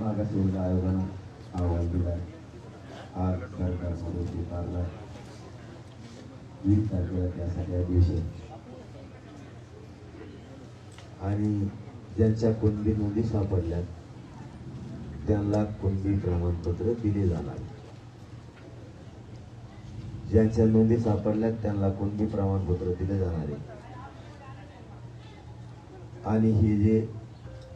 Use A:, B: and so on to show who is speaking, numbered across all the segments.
A: मागासवर्ग आयोगानं अहवाल दिला आज सरकारमध्ये स्वीकारला वीस तारखेला त्यासाठी दिवशी. आणि ज्यांच्या कोणती नोंदी सापडल्या त्यांना कोणती प्रमाणपत्र दिले जाणार. ज्यांच्या नोंदी सापडल्या त्यांना कोणती प्रमाणपत्र दिले जाणार आहे. आणि हे जे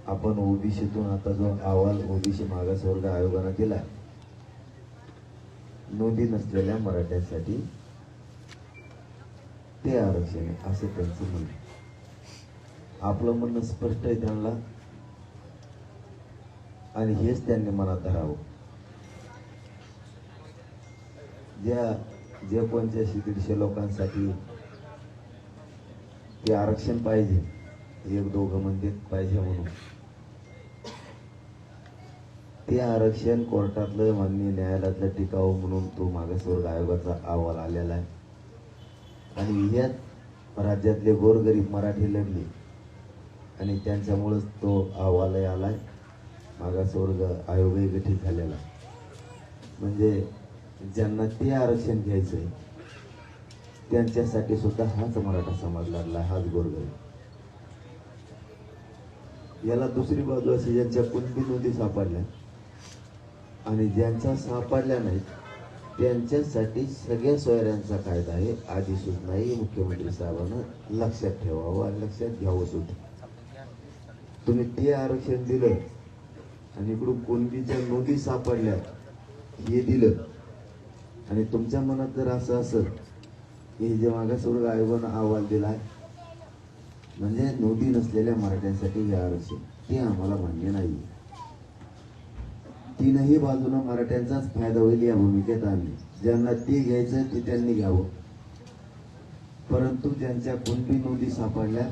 A: आपण ओबीसीतून आता जो अहवाल ओबीसी मागासवर्ग आयोगानं दिला नोंदी नसलेल्या मराठ्यांसाठी ते आरक्षण आहे असं त्यांचं म्हणणं आपलं म्हणणं स्पष्ट आहे त्यांना. आणि हेच त्यांनी मनात धरावं. ज्या जे पंच्याऐंशी दीडशे लोकांसाठी ते आरक्षण पाहिजे एक दोघं म्हणते पाहिजे म्हणून. ते आरक्षण कोर्टातलं मान्य न्यायालयातलं टिकावं म्हणून तो मागासवर्ग आयोगाचा अहवाल आलेला आहे. आणि यात राज्यातले गोरगरीब मराठी लढले. आणि त्यांच्यामुळेच तो अहवालही आलाय. मागासवर्ग आयोगही गठीत झालेला. म्हणजे ज्यांना ते आरक्षण घ्यायचंय त्यांच्यासाठी सुद्धा हाच मराठा समाज लढला हाच गोरगरीब. याला दुसरी बाजू अशी ज्यांच्या कुणबी नोंदी सापडल्या आणि ज्यांच्या सापडल्या नाहीत त्यांच्यासाठी सगळ्या सोयऱ्यांचा कायदा आहे आधी सूचनाही मुख्यमंत्री साहेबांना लक्षात ठेवावं आणि लक्षात घ्यावं सुद्धा. तुम्ही ते आरक्षण दिलं आणि इकडून कुणबीच्या नोंदी सापडल्या हे दिलं. आणि तुमच्या मनात जर असं असेल की हे जे मागासवर्ग आयोगानं अहवाल आहे म्हणजे नोंदी नसलेल्या मराठ्यांसाठी हे आरक्षण. ते आम्हाला मान्य नाही तीनही बाजूनं मराठ्यांचाच फायदा होईल या भूमिकेत आम्ही. ज्यांना ते घ्यायचं ते त्यांनी घ्यावं. परंतु ज्यांच्या कोणती नोंदी सापडल्या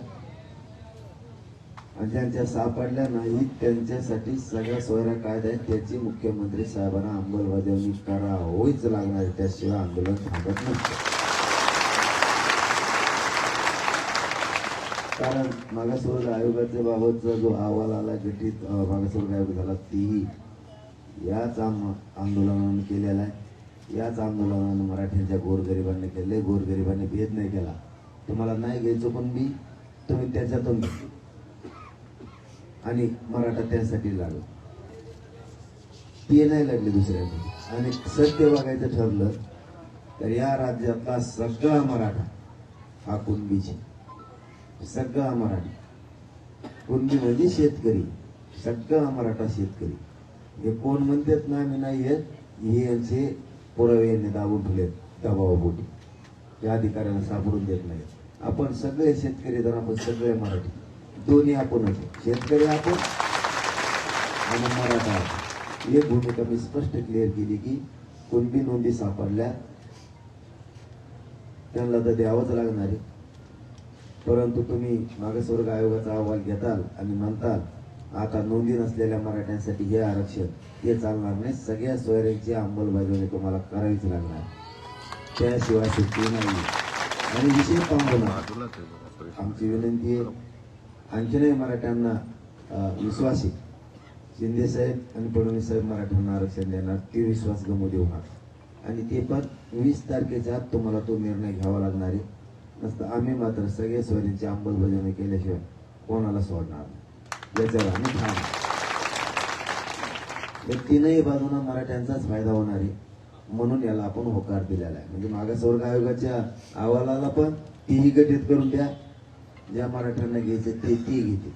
A: आणि ज्यांच्या सापडल्या नाहीत त्यांच्यासाठी सगळ्या सोयऱ्या कायदा आहेत त्याची मुख्यमंत्री साहेबांना अंमलबजावणी करावीच लागणार त्याशिवाय आंदोलन थांबत नसतं. कारण मागासवर्ग आयोगाच्या बाबतचा जो अहवाल आला घटित मागासवर्ग आयोग झाला तीही याच आम आंदोलनानं केलेला आहे. याच आंदोलनानं मराठ्यांच्या गोरगरिबांनी केले. गोरगरिबांनी भेद नाही केला. तुम्हाला नाही घ्यायचो पण मी तुम्ही त्याच्यातून आणि मराठा त्यासाठी लागला. ते नाही लागले दुसऱ्याकडे आणि सत्य बघायचं ठरलं तर या राज्यातला सगळा मराठा हा कुणबीची सगळा मराठा. कुणबी म्हणजे शेतकरी सगळा मराठा शेतकरी. हे कोण म्हणतात ना आम्ही नाही येत हे यांचे पुरावे यांनी दाबून ठेवलेत दबावापोटी या अधिकाऱ्यांना सापडून देत नाहीत. आपण सगळे शेतकरी तर आपण सगळे मराठी. दोन्ही आपण होतो शेतकरी आपण आणि मराठा आपण. एक भूमिका मी स्पष्ट क्लिअर केली की कुणबी नोंदी सापडल्या त्यांना तर द्यावंच लागणार आहे. परंतु तुम्ही मागासवर्ग आयोगाचा अहवाल घेताल आणि म्हणताल आता नोंदी नसलेल्या मराठ्यांसाठी हे आरक्षण हे चालणार नाही. सगळ्या सोयऱ्यांची अंमलबजावणी तुम्हाला करावीच लागणार. त्याशिवाय सुट्टी नाही आणि विशेष पाहून आमची विनंती आहे आणखीनही मराठ्यांना विश्वास आहे शिंदे साहेब आणि फडणवीस साहेब मराठ्यांना आरक्षण देणार ते विश्वास गमू देऊ नका. आणि ते पण वीस तारखेच्या आत तुम्हाला तो निर्णय घ्यावा लागणार आहे. नसतं. आम्ही मात्र सगळे सोयींची अंमलबजावणी केल्याशिवाय कोणाला सोडणार नाही. याच्यावर आम्ही ठाम तीनही बाजूंना मराठ्यांचाच फायदा होणार आहे म्हणून याला आपण होकार दिलेला आहे. म्हणजे मागासवर्ग आयोगाच्या अहवालाला पण तीही गठीत करून द्या. ज्या मराठ्यांना घ्यायचे ते ती घेते